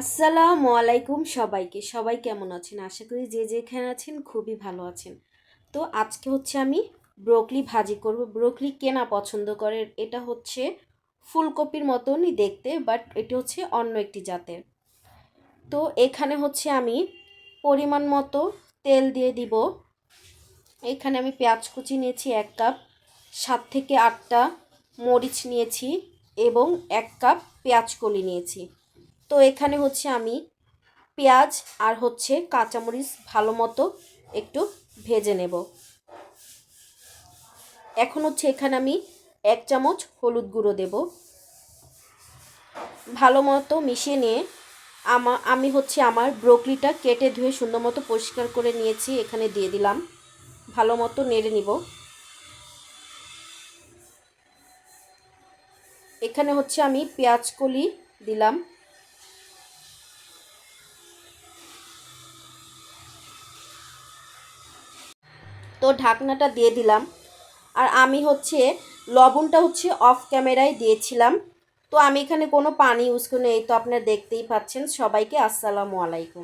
আসসালামু আলাইকুম সবাইকে। সবাই কেমন আছেন? আশা করি যে যেখানে আছেন খুবই ভালো আছেন। তো আজকে হচ্ছে আমি ব্রোকলি ভাজি করব। ব্রোকলি কেনা পছন্দ করে। এটা হচ্ছে ফুলকপির মতনই দেখতে, বাট এটি হচ্ছে অন্য একটি জাতের। তো এখানে হচ্ছে আমি পরিমাণ মতো তেল দিয়ে দিব। এখানে আমি পেঁয়াজ কুচি নিয়েছি এক কাপ, সাত থেকে আটটা মরিচ নিয়েছি এবং এক কাপ পেঁয়াজ কলি নিয়েছি। তো এখানে হচ্ছে আমি পেঁয়াজ আর হচ্ছে কাঁচামরিচ ভালো মতো একটু ভেজে নেব। এখন হচ্ছে এখানে আমি এক চামচ হলুদ গুঁড়ো দেব। ভালো মতো মিশিয়ে নিয়ে আমা, আমি হচ্ছে আমার ব্রোকলিটা কেটে ধুয়ে সুন্দর মতো পরিষ্কার করে নিয়েছি, এখানে দিয়ে দিলাম। ভালো মতো নেড়ে নিব। এখানে হচ্ছে আমি পেঁয়াজ কলি দিলাম। তো ঢাকনাটা দিয়ে দিলাম। আর আমি হচ্ছে লবণটা হচ্ছে অফ ক্যামেরায় দিয়েছিলাম। তো আমি এখানে কোনো পানি ইউজ করি এই তো আপনারা দেখতেই পাচ্ছেন। সবাইকে আসসালামু আলাইকুম।